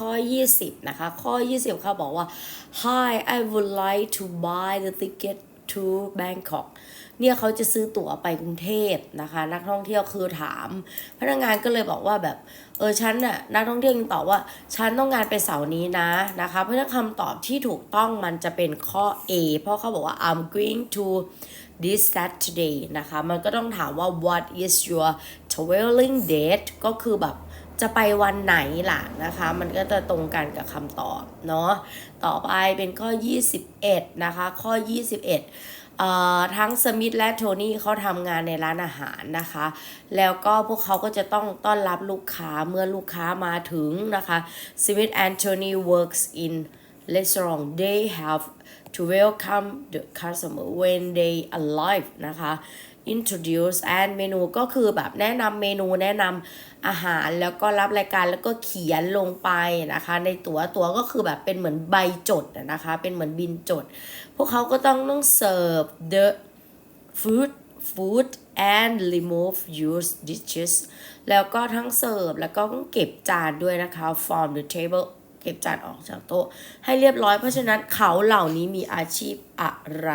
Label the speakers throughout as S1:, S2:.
S1: ข้อ 20 นะคะ ข้อ 20 เขาบอกว่า Hi I would like to buy the ticket to Bangkok เนี่ยเขาจะซื้อตั๋วไปกรุงเทพนะคะ นักท่องเที่ยวคือถาม พนักงานก็เลยบอกว่าแบบเออฉันน่ะนักท่องเที่ยวยังตอบว่าฉันต้องงานไปเสาร์นี้นะนะคะ เพราะฉะนั้นคำตอบที่ถูกต้องมันจะเป็นข้อ A เพราะเขาบอกว่า I'm going to this Saturday นะคะ มันก็ต้องถามว่า what is your traveling date ก็คือแบบ จะไปวันไหนล่ะนะคะ มันก็จะตรงกันกับคำตอบเนาะต่อไปเป็นข้อ 21 นะคะ ข้อ 21เอ่อทั้งสมิธและโทนี่เขาทำงานในร้านอาหารนะคะ แล้วก็พวกเขาก็จะต้องต้อนรับลูกค้าเมื่อลูกค้ามาถึงนะคะ Smith and Tony works in restaurant they have to welcome the customer when they arrive นะคะ introduce and เมนูก็คือแบบแนะนำเมนูแนะนำอาหารแล้วก็รับรายการแล้วก็เขียนลงไปนะคะ ในตัวตัวก็คือแบบเป็นเหมือนใบจดนะคะ เป็นเหมือนบินจด พวกเขาก็ต้องต้องเสิร์ฟ the food food and remove used dishes แล้วก็ทั้งเสิร์ฟแล้วก็ต้องเก็บจานด้วยนะคะ from the table เก็บจานออกจากโต๊ะ ให้เรียบร้อย เพราะฉะนั้นเขาเหล่านี้มีอาชีพอะไร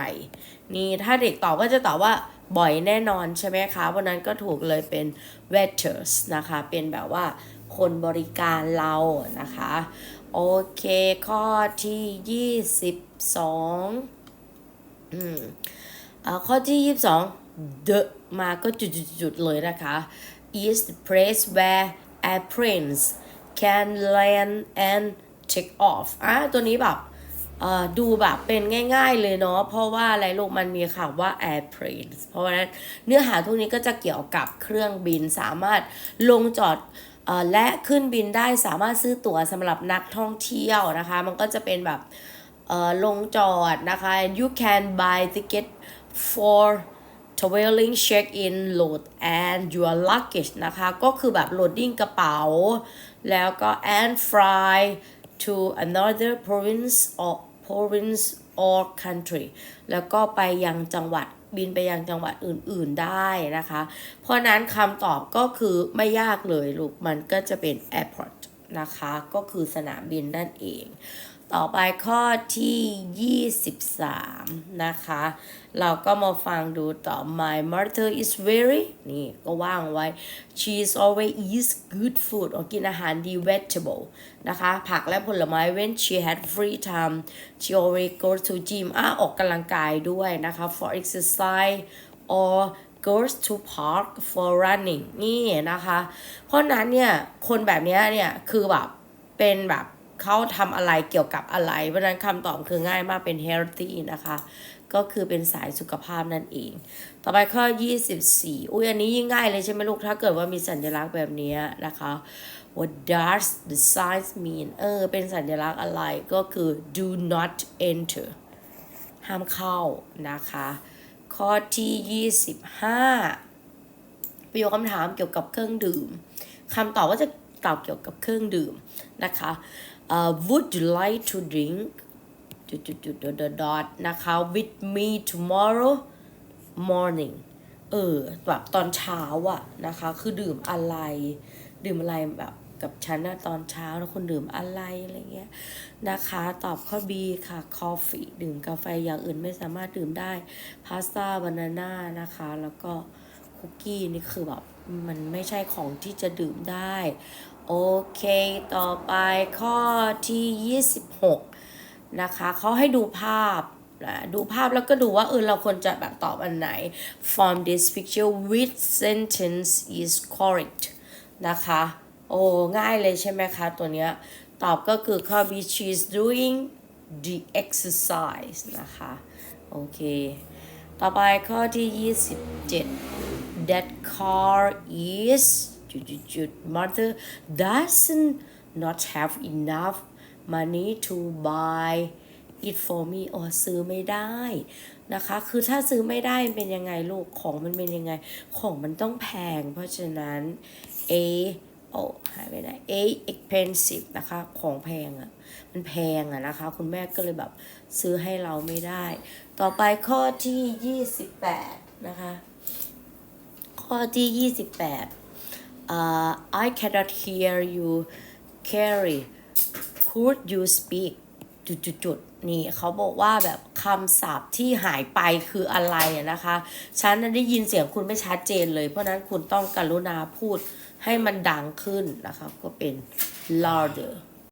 S1: นี่ถ้าเด็กตอบก็จะตอบว่าบ่อยแน่นอนใช่ไหมคะ วันนั้นก็ถูกเลยเป็น waiters นะคะ เป็นแบบว่าคนบริการเรานะคะ โอเค ข้อที่ 22อืมอ่าข้อที่ 22 the มาก็จุดๆๆเลยนะคะ is the place where airplanes can land and take off อะตัวนี้แบบดูแบบเป็นง่าย ๆเลยเนาะเพราะว่าอะไรลูกมันมีคำว่า airplanes เพราะฉะนั้นเนื้อหาทุกนี้ก็จะเกี่ยวกับเครื่องบินสามารถลงจอดอและขึ้นบินได้สามารถซื้อตั๋วสำหรับนักท่องเที่ยวนะคะ มันก็จะเป็นแบบลงจอดนะคะ you can buy ticket for traveling check in load and your luggage นะคะ ก็คือแบบ loading กระเป๋า แล้วก็ and fly to another province or province or country แล้วก็ไปยังจังหวัดบินไปยังจังหวัดอื่นๆได้นะคะ เพราะนั้นคำตอบก็คือไม่ยากเลยลูก มันก็จะเป็น airport นะคะ ก็คือสนามบินนั่นเอง ต่อไปข้อที่ 23 นะคะ เราก็มาฟังดูต่อ my mother is very นี่ก็ว่างไว้ she is always eats good food อกินอาหารดี vegetable นะคะ ผักและผลไม้ when she had free time she always go to gym อะออกกำลังกายด้วยนะคะ for exercise or goes to park for running นี่นะคะ เพราะนั้นเนี่ย คนแบบนี้เนี่ย คือแบบ เป็นแบบ เขาทำอะไรเกี่ยวกับอะไร เพราะฉะนั้นคำตอบคือง่ายมากเป็น healthy นะคะ ก็คือเป็นสายสุขภาพนั่นเอง ต่อไปข้อ 24 อุ้ยอันนี้ยิ่งง่ายเลยใช่ไหมลูก ถ้าเกิดว่ามีสัญลักษณ์แบบนี้นะคะ what does the sign mean เออ เป็นสัญลักษณ์อะไรก็คือ do not enter ห้ามเข้านะคะ ข้อที่ 25 ประโยคคำถามเกี่ยวกับเครื่องดื่มคำตอบก็จะ ตอบเกี่ยวกับเครื่องดื่มนะคะ uh, would you like to drink จุดจุดจุดดดดนะคะ with me tomorrow morning เออแบบตอนเช้าอะนะคะ คือดื่มอะไร ดื่มอะไรแบบกับฉันนะตอนเช้าแล้วคุณดื่มอะไรอะไรเงี้ยนะคะ ตอบข้อ B ค่ะ coffee ดื่มกาแฟอย่างอื่นไม่สามารถดื่มได้ พาสต้าบานาน่านะคะ แล้วก็คุกกี้นี่คือแบบมันไม่ใช่ของที่จะดื่มได้ โอเค ต่อไปข้อที่ 26 นะคะเขาให้ดูภาพนะดูภาพแล้วก็ดูว่าเออเราควรจะแบบตอบอันไหน from this picture which sentence is correct นะคะ โอ้ง่ายเลยใช่ไหมคะ ตัวเนี้ย ตอบก็คือข้อ B she is doing the exercise นะคะ โอเค ต่อไปข้อที่ 27 that car is mother doesn't not have enough money to buy it for me อ๋อซื้อไม่ได้นะคะ คือถ้าซื้อไม่ได้เป็นยังไงลูก ของมันเป็นยังไง ของมันต้องแพง เพราะฉะนั้น A โอ้หายไปไหน A expensive นะคะ ของแพงอะ่ะ มันแพงอะนะคะ คุณแม่ก็เลยแบบซื้อให้เราไม่ได้ ต่อไปข้อที่28นะคะ ข้อที่28 uh, I cannot hear you carry could you speak จุดๆๆนี่เขาบอกว่าแบบคำศัพท์ที่หายไปคืออะไรนะคะ ฉันน่ะได้ยินเสียงคุณไม่ชัดเจนเลย เพราะฉะนั้นคุณต้องกรุณาพูดให้มันดังขึ้นนะคะ ก็เป็น louder